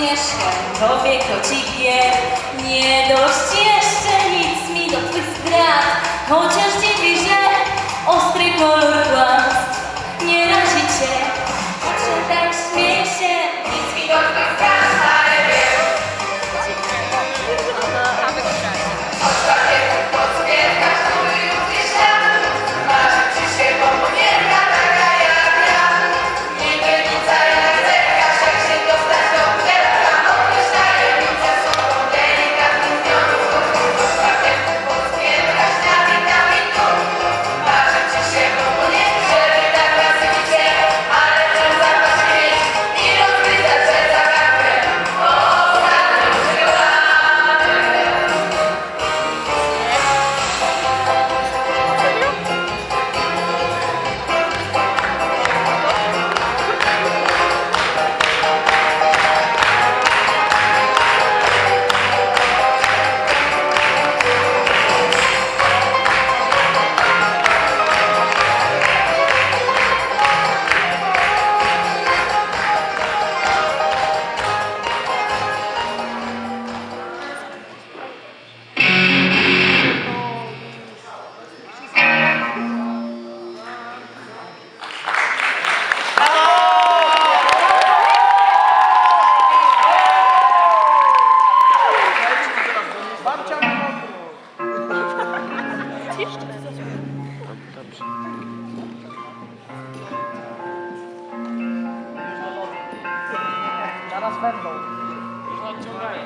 mieszkań, tobie kocik je. Nie dość jeszcze nic mi do twych zdrad, chociaż dziwi, że ostry kolor kłamstw что это Teraz będą. Już odciągają.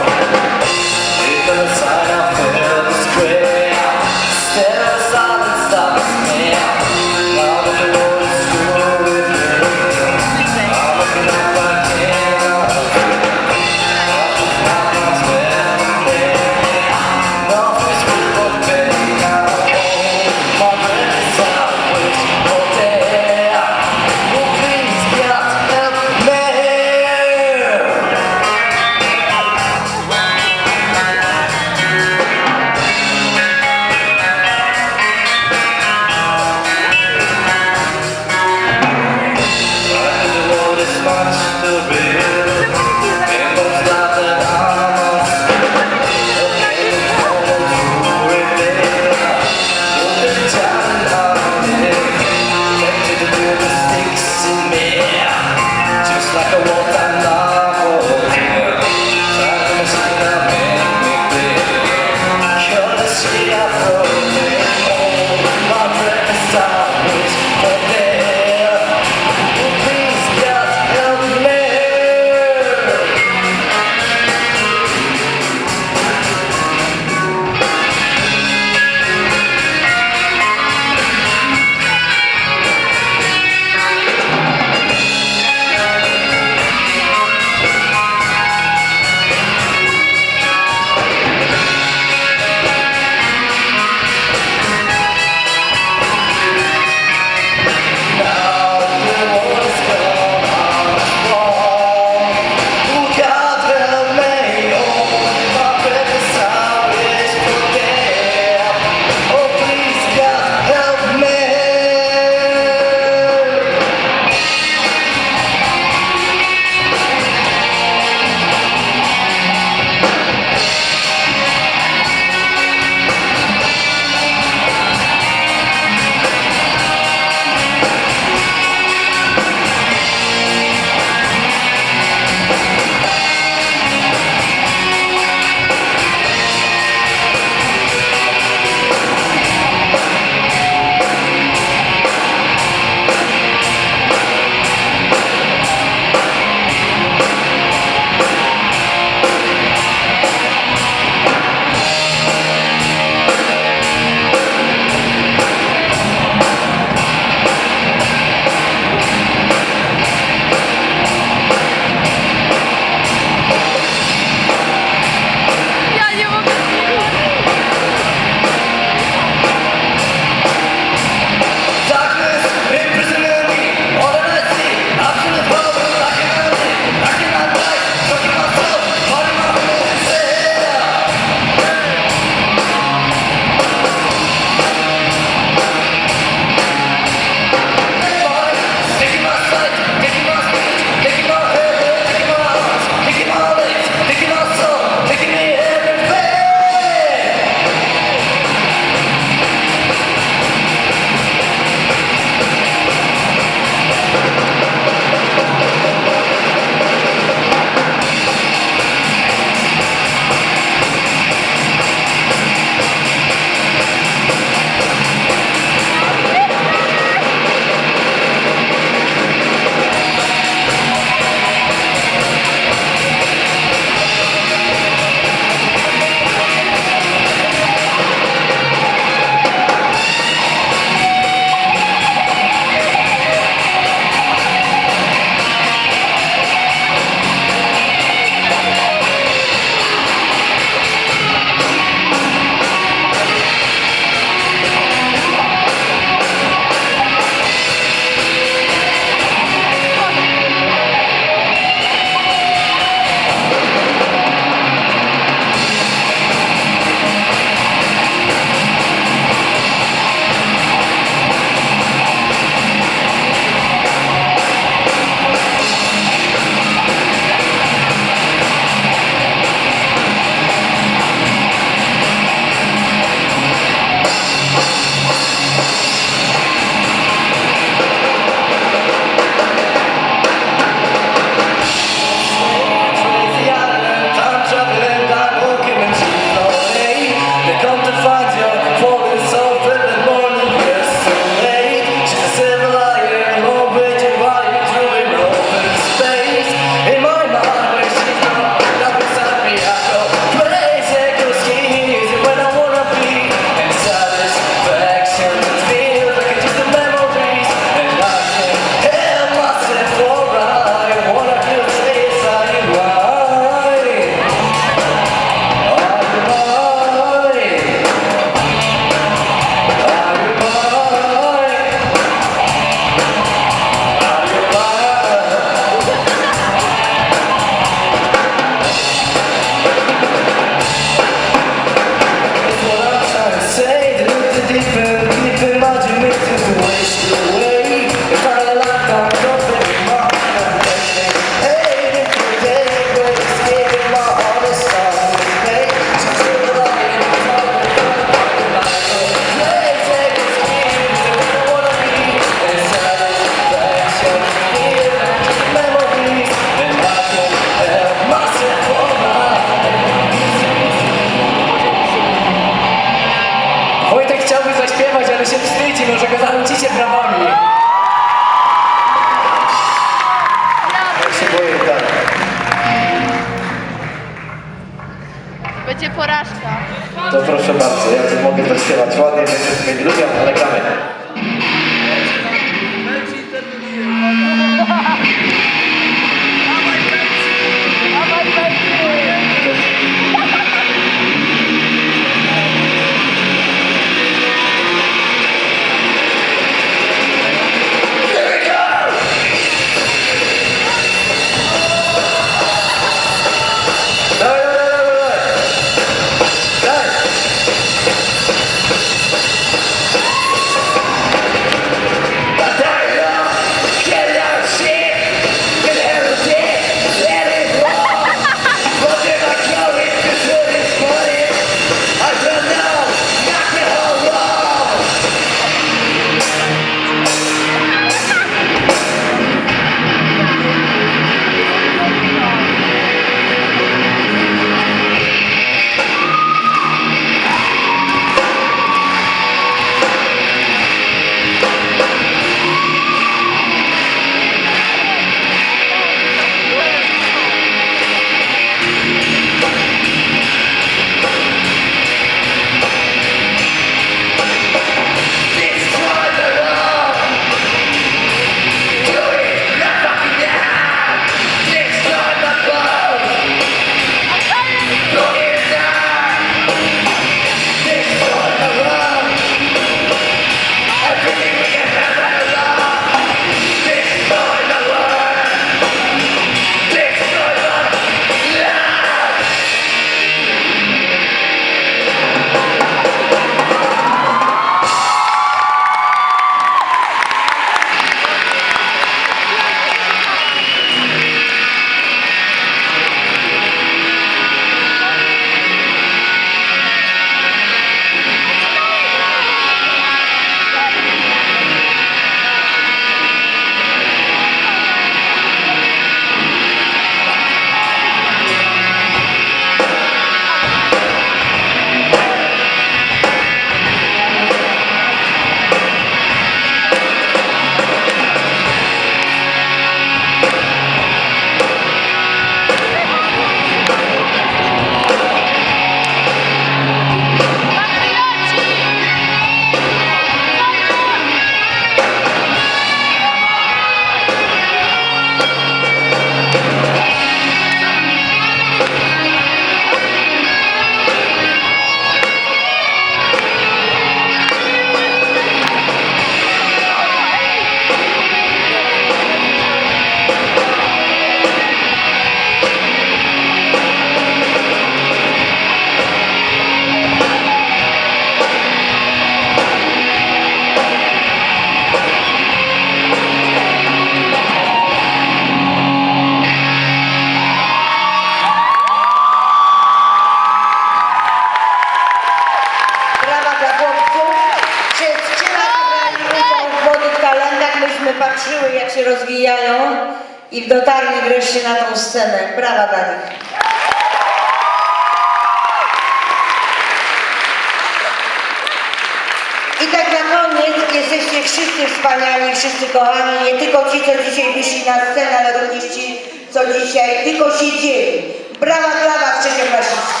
I tak na koniec jesteście wszyscy wspaniali, wszyscy kochani, nie tylko ci, co dzisiaj wyszli na scenę, ale również ci, co dzisiaj tylko siedzieli. Brawa dla was, trzecioklasisty.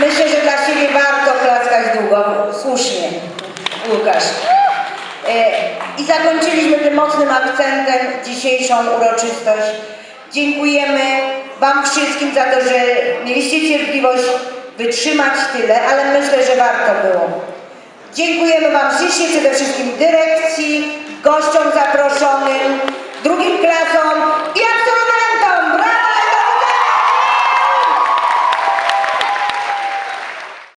Myślę, że dla siebie warto klaskać długo, słusznie, Łukasz. E, I zakończyliśmy tym mocnym akcentem dzisiejszą uroczystość. Dziękujemy Wam wszystkim za to, że mieliście cierpliwość wytrzymać tyle, ale myślę, że warto było. Dziękujemy Wam ślicznie przede wszystkim dyrekcji, gościom zaproszonym, drugim klasom i